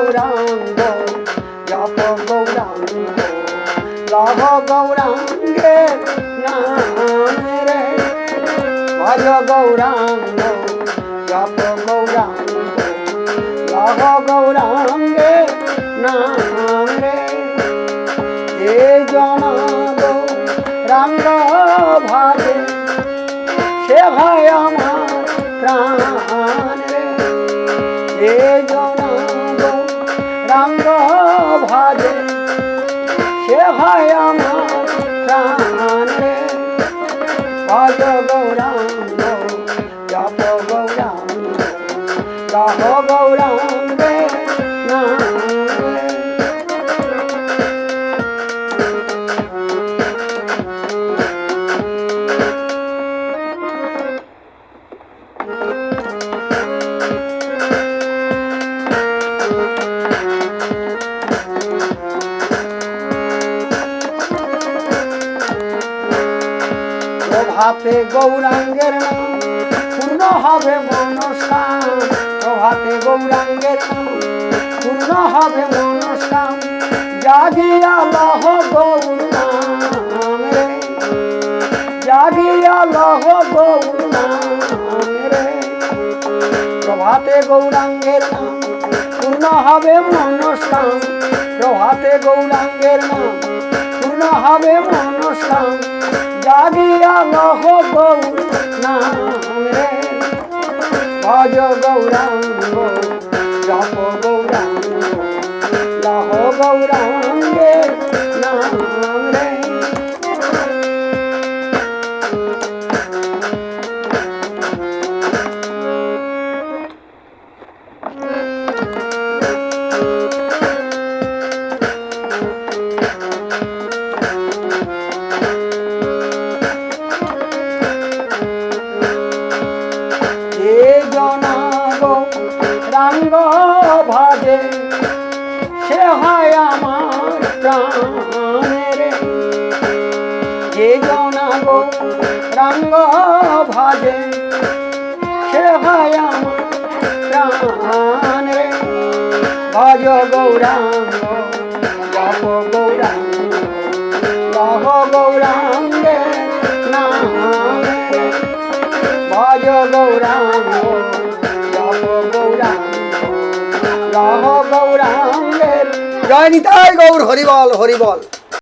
গৌরাঙ্গ জপ গৌরাঙ্গ লভ গৌরাঙ্গে নাম রে ভজ গৌরাঙ্গ জপ গৌরাঙ্গ লভ গৌরাঙ্গে নাম রে এ জন গৌরাঙ্গ ভাবে সে ভাই আমার প্রাণ রে এ জনাব ভাই আমার প্রাণ ভজ গৌরাঙ্গ জপ গৌরাঙ্গ রহ গৌরাঙ্গে প্রভাতে গৌরাঙ্গের নাম, পূর্ণ হবে মনস্কাম। প্রভাতে গৌরাঙ্গের নাম, পূর্ণ হবে মনস্কাম। জাগিয়া লহ গৌর নাম রে। জাগিয়া লহ গৌর নাম রে। প্রভাতে গৌরাঙ্গের নাম, পূর্ণ হবে মনস্কাম। প্রভাতে গৌরাঙ্গের নাম হবে মনসা জাগিয়া নহ রে। ভজ গৌরাঙ্গ জপ গৌরাঙ্গ গৌরাঙ্গে রাঙ্গ ভাজে সে হয় আমার প্রাণের। যে জনাব রাঙ্গ ভাজে সে হয় আমার প্রাণের। ভজ গৌরাঙ্গ জপ গৌরাঙ্গ লহ গৌরাঙ্গে নামে। রহ গৌরাঙ্গের। জয় নিতাই গৌর হরিবল হরিবল।